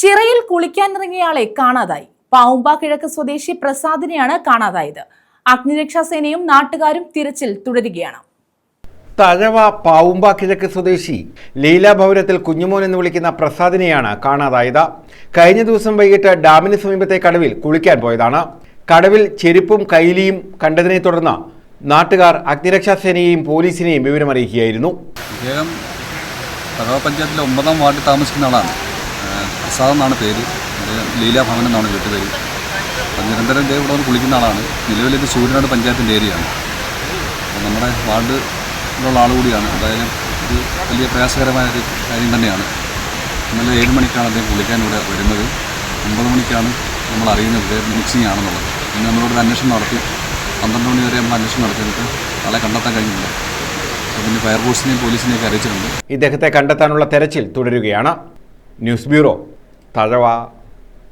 ചിറയിൽ കുളിക്കാനിറങ്ങിയയാളെ കാണാതായി. പാവുമ്പ കിഴക്ക് സ്വദേശി പ്രസാദിനെയാണ് കാണാതായത്. അഗ്നിരക്ഷാസേനയും നാട്ടുകാരും തിരച്ചിൽ തുടരുകയാണ്. തഴവ പാവുമ്പ കിഴക്ക് സ്വദേശി ലീല ഭവനത്തിൽ കുഞ്ഞുമോൻ എന്ന് വിളിക്കുന്ന പ്രസാദിനെയാണ് കാണാതായത്. കഴിഞ്ഞ ദിവസം വൈകിട്ട് ഡാമിന് സമീപത്തെ കടവിൽ കുളിക്കാൻ പോയതാണ്. കടവിൽ ചെരുപ്പും കൈലിയും കണ്ടതിനെ തുടർന്ന് നാട്ടുകാർ അഗ്നിരക്ഷാസേനയെയും പോലീസിനെയും വിവരമറിയിക്കുകയായിരുന്നു. ഇദ്ദേഹം തഴവ പഞ്ചായത്തിലെ ഒമ്പതാം വാർഡിൽ താമസിക്കുന്ന ആളാണ്. പ്രസാദ് എന്നാണ് പേര്. ലീലാ ഭവൻ എന്നാണ് വീട്ടുപേര്. നിരന്തരം ഇദ്ദേഹം ഇവിടെ വന്ന് കുളിക്കുന്ന ആളാണ്. നിലവിൽ ഇത് സൂര്യനാട് പഞ്ചായത്തിന്റെ ഏരിയയാണ്. അപ്പം നമ്മുടെ വാർഡിലുള്ള ആൾ കൂടിയാണ്. എന്തായാലും ഇത് വലിയ പ്രയാസകരമായ ഒരു കാര്യം തന്നെയാണ്. ഇന്നലെ ഏഴ് മണിക്കാണ് അദ്ദേഹം കുളിക്കാൻ ഇവിടെ വരുന്നത്. ഒമ്പത് മണിക്കാണ് നമ്മൾ അറിയുന്നത്. ഇദ്ദേഹം മിക്സിംഗ് ആണെന്നുള്ളത്. ഇന്ന് നമ്മളോട് അന്വേഷണം നടത്തി. പന്ത്രണ്ട് മണി വരെ നമ്മൾ അന്വേഷണം നടത്തിയിട്ട് ആളെ കണ്ടെത്താൻ കഴിഞ്ഞില്ല. പിന്നെ ഫയർഫോഴ്സിനെയും പോലീസിനെയൊക്കെ അറിയിച്ചിട്ടുണ്ട്. ഇദ്ദേഹത്തെ കണ്ടെത്താനുള്ള തെരച്ചിൽ തുടരുകയാണ്. News bureau. തഴവ